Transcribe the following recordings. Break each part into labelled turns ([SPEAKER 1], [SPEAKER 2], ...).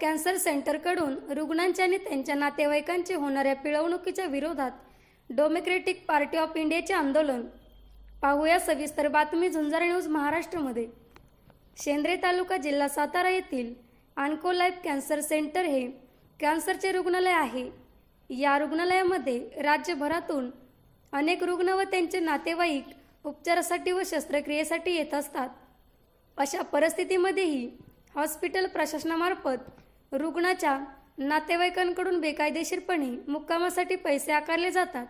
[SPEAKER 1] Cancer सेंटरकडून रुग्णांच्या आणि त्यांच्या नातेवाईकांचे होणाऱ्या पिळवणुकीच्या विरोधात डेमोक्रेटिक पार्टी ऑफ इंडियाचे आंदोलन. पाहूया सविस्तर बातमी झुंजार न्यूज महाराष्ट्रमध्ये. शेंद्रे तालुका जिल्हा सातारा येथील आन्को लाईफ कॅन्सर सेंटर हे कॅन्सरचे रुग्णालय आहे. या रुग्णालयामध्ये राज्यभरातून अनेक रुग्ण व त्यांचे नातेवाईक उपचारासाठी व शस्त्रक्रियेसाठी येत असतात. अशा परिस्थितीमध्येही हॉस्पिटल प्रशासनामार्फत रुग्णाच्या नातेवाईकांकडून बेकायदेशीरपणे मुक्कामासाठी पैसे आकारले जातात.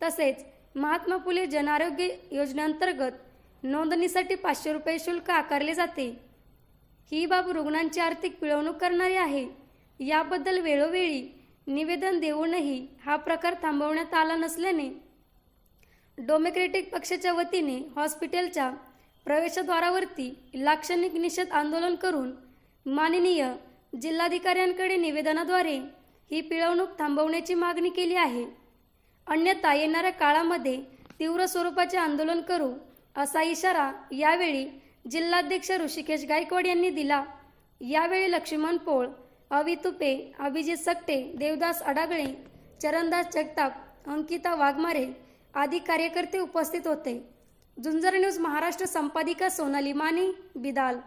[SPEAKER 1] तसेच महात्मा फुले जनआरोग्य योजनेअंतर्गत नोंदणीसाठी पाचशे रुपये शुल्क आकारले जाते. ही बाब रुग्णांची आर्थिक पिळवणूक करणारी आहे. याबद्दल वेळोवेळी निवेदन देऊनही हा प्रकार थांबवण्यात आला नसल्याने डेमोक्रेटिक पक्षाच्या वतीने हॉस्पिटलच्या प्रवेशद्वारावरती लाक्षणिक निषेध आंदोलन करून माननीय जिल्हाधिकाऱ्यांकडे निवेदनाद्वारे ही पिळवणूक थांबवण्याची मागणी केली आहे. अन्यथा येणाऱ्या काळामध्ये तीव्र स्वरूपाचे आंदोलन करू असा इशारा यावेळी जिल्हाध्यक्ष ऋषिकेश गायकवाड यांनी दिला. यावेळी लक्ष्मण पोळ अवि तुपे अभिजित सकटे देवदास अडागळे चरणदास जगताप अंकिता वाघमारे आदी कार्यकर्ते उपस्थित होते. झुंजर न्यूज महाराष्ट्र संपादिका सोनाली माने बिदाल.